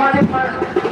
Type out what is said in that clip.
मध्य